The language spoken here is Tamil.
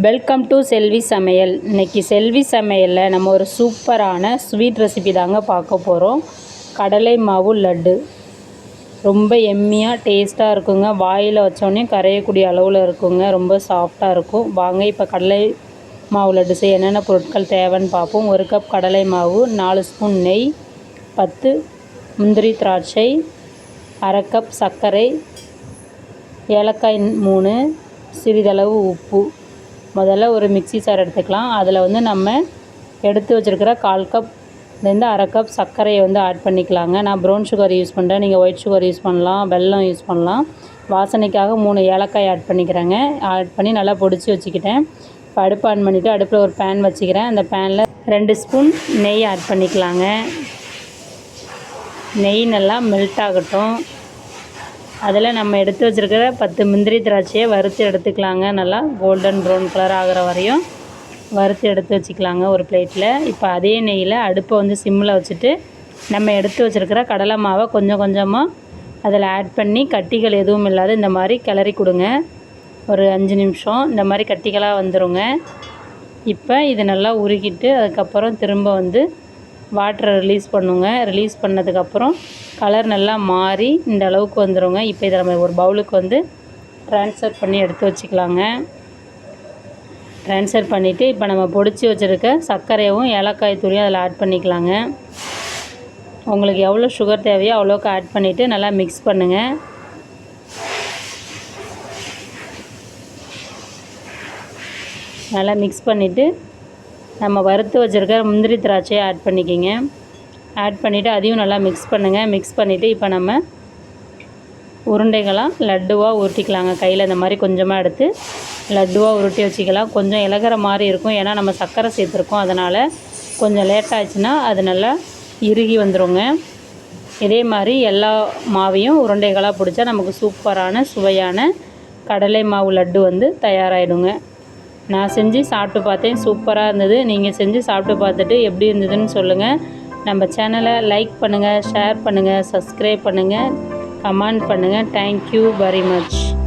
வெல்கம் டு செல்வி சமையல் இன்னைக்கு செல்வி சமையலில் நம்ம ஒரு சூப்பரான ஸ்வீட் ரெசிபி தாங்க பார்க்க போகிறோம் கடலை மாவு லட்டு. ரொம்ப எம்மியாக டேஸ்ட்டாக இருக்குங்க. வாயில் வச்சோடனே கரையக்கூடிய அளவில் இருக்குங்க. ரொம்ப சாஃப்டாக இருக்கும். வாங்க இப்போ கடலை மாவு லட்டு செய்ய என்னென்ன பொருட்கள் தேவைன்னு பார்ப்போம். ஒரு கப் கடலை மாவு நாலு ஸ்பூன் நெய் பத்து முந்திரி திராட்சை அரை கப் சர்க்கரை ஏலக்காய் மூணு சிறிதளவு உப்பு. முதல்ல ஒரு மிக்ஸி சார் எடுத்துக்கலாம். அதில் வந்து நம்ம எடுத்து வச்சுருக்கிற கால் கப்லேருந்து அரை கப் சர்க்கரையை வந்து ஆட் பண்ணிக்கலாங்க. நான் ப்ரௌன் சுகர் யூஸ் பண்ணுறேன் நீங்கள் ஒயிட் சுகர் யூஸ் பண்ணலாம். வெல்லம் யூஸ் பண்ணலாம். வாசனைக்காக மூணு ஏலக்காய் ஆட் பண்ணிக்கிறேங்க. ஆட் பண்ணி நல்லா பொடிச்சு வச்சுக்கிட்டேன். இப்போ அடுப்பு ஆன் பண்ணிவிட்டு அடுப்பில் ஒரு பேன் வச்சுக்கிறேன். அந்த பேனில் ரெண்டு ஸ்பூன் நெய் ஆட் பண்ணிக்கலாங்க. நெய் நல்லா மெல்ட் ஆகட்டும். அதில் நம்ம எடுத்து வச்சுருக்கிற பத்து முந்திரி திராட்சையை வறுத்து எடுத்துக்கலாங்க. நல்லா கோல்டன் ப்ரௌன் கலர் ஆகிற வரையும் வறுத்து எடுத்து வச்சுக்கலாங்க ஒரு பிளேட்டில் இப்போ அதே நெய்யில் அடுப்பை வந்து சிம்மில் வச்சுட்டு நம்ம எடுத்து வச்சுருக்கிற கடலை மாவை கொஞ்சம் கொஞ்சமாக அதில் ஆட் பண்ணி கட்டிகள் எதுவும் இல்லாத இந்த மாதிரி கிளறி கொடுங்க. ஒரு அஞ்சு நிமிஷம் இந்த மாதிரி கட்டிகளாக வந்துடுங்க இப்போ இது நல்லா உருகிட்டு அதுக்கப்புறம் திரும்ப வந்து வாட்டரை ரிலீஸ் பண்ணுங்க. ரிலீஸ் பண்ணதுக்கப்புறம் கலர் நல்லா மாறி இந்த அளவுக்கு வந்துடுங்க இப்போ இதை நம்ம ஒரு பவுலுக்கு வந்து ட்ரான்ஸ்ஃபர் பண்ணி எடுத்து வச்சுக்கலாங்க. ட்ரான்ஸ்ஃபர் பண்ணிவிட்டு இப்போ நம்ம பொடிச்சு வச்சுருக்க சர்க்கரையவும் ஏலக்காய் தூளியும் அதில் ஆட் பண்ணிக்கலாங்க. உங்களுக்கு எவ்வளோ சுகர் தேவையோ அவ்வளோக்கு ஆட் பண்ணிவிட்டு நல்லா மிக்ஸ் பண்ணுங்கள் நல்லா மிக்ஸ் பண்ணிவிட்டு நம்ம வறுத்து வச்சுருக்க முந்திரி திராட்சையை ஆட் பண்ணிக்கிங்க. ஆட் பண்ணிவிட்டு அதையும் நல்லா மிக்ஸ் பண்ணுங்கள் மிக்ஸ் பண்ணிவிட்டு இப்போ நம்ம உருண்டைகளாக லட்டுவாக உருட்டிக்கலாங்க. கையில் இந்த மாதிரி கொஞ்சமாக எடுத்து லட்டுவாக உருட்டி வச்சுக்கலாம். கொஞ்சம் இலகிற மாதிரி இருக்கும். ஏன்னா நம்ம சர்க்கரை சேர்த்துருக்கோம். அதனால் கொஞ்சம் லேட் ஆச்சுன்னா அது நல்லா இறுகி வந்துடுங்க இதே மாதிரி எல்லா மாவையும் உருண்டைகளாக பிடிச்சா நமக்கு சூப்பரான சுவையான கடலை மாவு லட்டு வந்து தயாராகிடுங்க நான் செஞ்சு சாப்பிட்டு பார்த்தேன். சூப்பராக இருந்தது. நீங்கள் செஞ்சு சாப்பிட்டு பார்த்துட்டு எப்படி இருந்ததுன்னு சொல்லுங்கள் நம்ம சேனலை லைக் பண்ணுங்கள் ஷேர் பண்ணுங்கள் சப்ஸ்கிரைப் பண்ணுங்கள் கமெண்ட் பண்ணுங்கள் தேங்க்யூ வெரி மச்